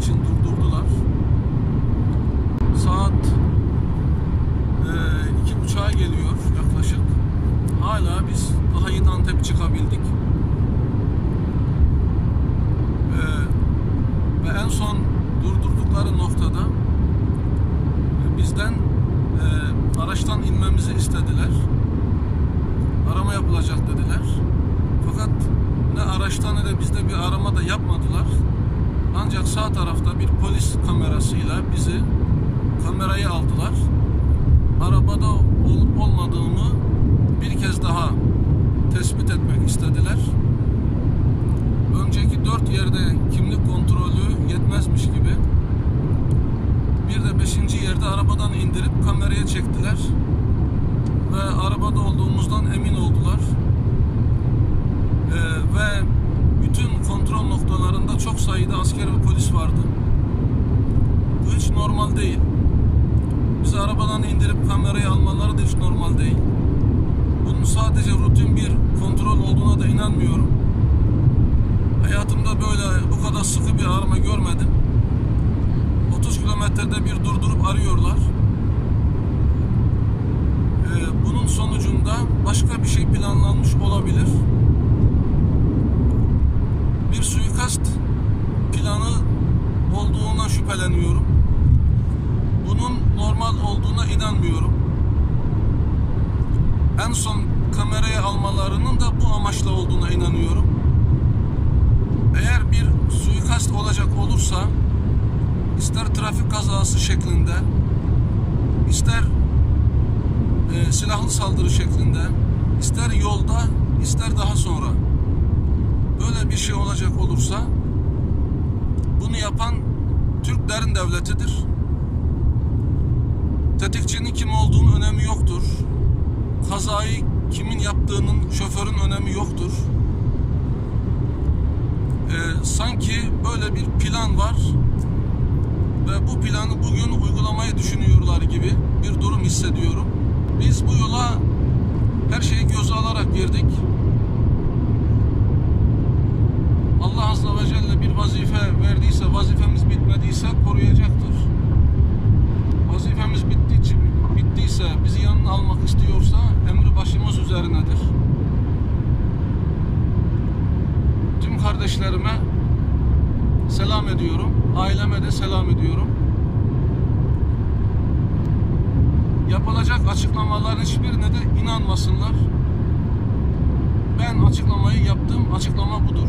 için durdurdular. Saat e, iki buçuğa geliyor yaklaşık. Hala biz daha yeni Antep çıkabildik. E, ve en son durdurdukları noktada e, bizden e, araçtan inmemizi istediler. Arama yapılacak dediler. Fakat ne araçtan ne de bizde bir arama da yapmadılar. Ancak sağ tarafta bir polis kamerasıyla bizi kameraya aldılar. Arabada olup olmadığımı bir kez daha tespit etmek istediler. Önceki dört yerde kimlik kontrolü yetmezmiş gibi bir de beşinci yerde arabadan indirip kameraya çektiler ve arabada olduğumuzdan emin oldular. Ee, ve bütün kontrol noktalarında çok sayıda asker ve polis vardı. Bu hiç normal değil. Bizi arabadan indirip kameraya almaları da hiç normal değil. Bunun sadece rutin bir kontrol olduğuna da inanmıyorum. Hayatımda böyle bu kadar sıkı bir arama görmedim. 30 kilometrede bir durdurup arıyorlar. Ee, bunun sonucunda başka bir şey planlanmış olabilir. Bir suikast şüpheleniyorum. Bunun normal olduğuna inanmıyorum. En son kameraya almalarının da bu amaçla olduğuna inanıyorum. Eğer bir suikast olacak olursa ister trafik kazası şeklinde ister e, silahlı saldırı şeklinde ister yolda ister daha sonra böyle bir şey olacak olursa bunu yapan Türklerin devletidir. Tetikçinin kim olduğunun önemi yoktur. Kazayı kimin yaptığının şoförün önemi yoktur. Ee, sanki böyle bir plan var ve bu planı bugün uygulamayı düşünüyorlar gibi bir durum hissediyorum. Biz bu yola her şeyi göze alarak girdik. Allah Azze ve Celle bir vazife vazifemiz bitmediyse koruyacaktır. Vazifemiz bitti, bittiyse, bizi yanına almak istiyorsa emri başımız üzerinedir. Tüm kardeşlerime selam ediyorum. Aileme de selam ediyorum. Yapılacak açıklamaların hiçbirine de inanmasınlar. Ben açıklamayı yaptım. Açıklama budur.